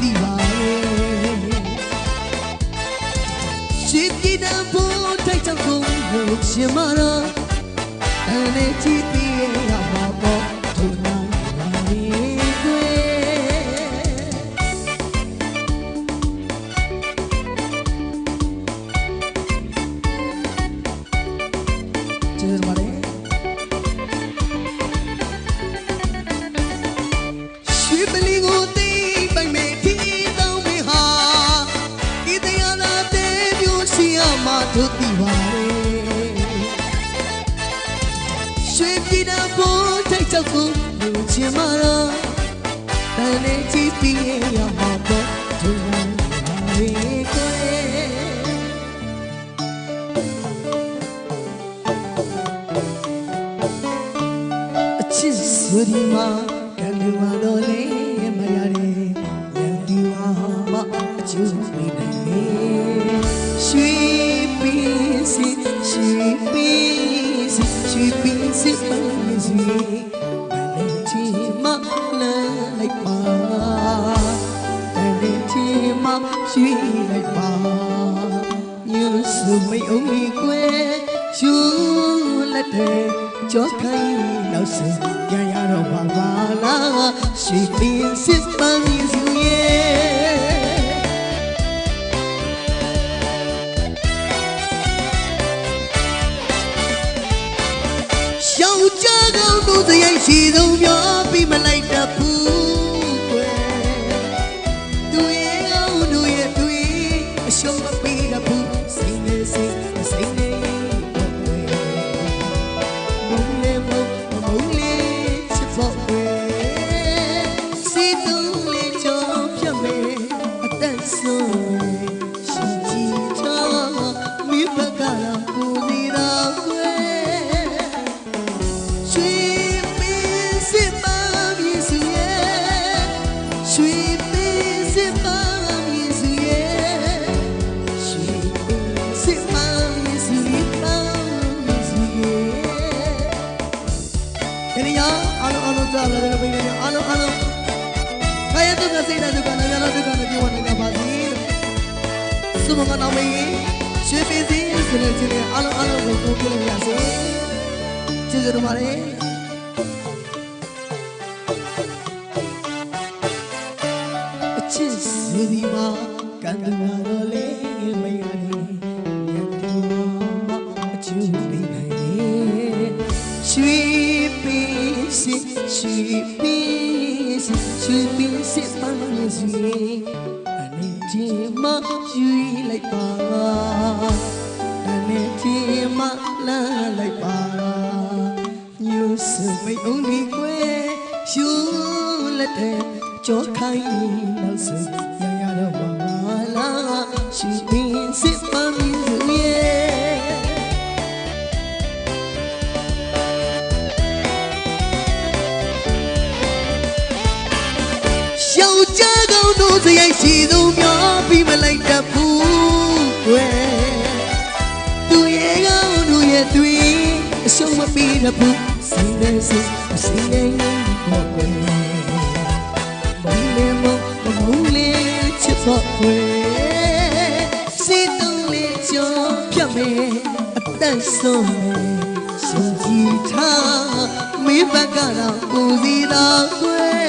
သိပါရဲ့ရှစ်ပြည်တံဖို့တိုက်ချောက်ကုန်လို့ရှင်မတော်အနေကြည့်တည် နေချီပြီးရမှာပေါ့တို့လာပါလေကိုအချစ်စ မရွှေလိုက်ပါညစုမိတ်အောင်လေးကွယ်ရှူလက်တဲ့ကြောခိုင်းနောက်စရရတော့ပါပါလားရွှေပင်းစစ်ပန်းစီရဲ့ရှောင်းကြကောင်း ရဲ့အ ဒီရအားလုံးအားလုံးကြားလာတဲ့ပိနေအားလုံးအားလုံးခရတုကစိတ်တဲ့ဒုက္ခနဲ့ရတဲ့ဒုက္ခနဲ့ပြောနေကြပါစေစုမကနောင်မေရွှေပင်စီဆိုတဲ့ချင်းနဲ့အားလုံးအားလုံးကိုကိုပြလို့ရစေကျေးဇူးတင်ပါတယ်အချစ်စီဒီမှာကံတူလာတော့လေမရဘူးရတူအချူမိနိုင်လေရွှေ ပင်စီရွှေပင်စီရွှေပင်စီပန်းနေစီအနေဒီမှာယူလိုက်ပါအနေဒီမှာလာလိုက်ပါညူစမိတ်ုံဒီကွယ်ရှူ င်းတို့စရိုက်ရှိသူများပြီးမလိုက်တတ်ဘူးကွယ်သူရဲ့ကောင်းသူရဲ့သူရဲ့အရှုံးမပေးတတ်ဘူးစိတ်နဲ့စိတ်အစိတ်နဲ့ဘောကွယ်မလေးမမုန်းလေးချစ်ဖို့ကွယ်စိတ်တုံးလေးကြောပြတ်မယ်အသက်ဆုံးမယ်ရှင်ကြည်ထားမင်းဘက်ကတော့ကိုစီတော်ကွယ်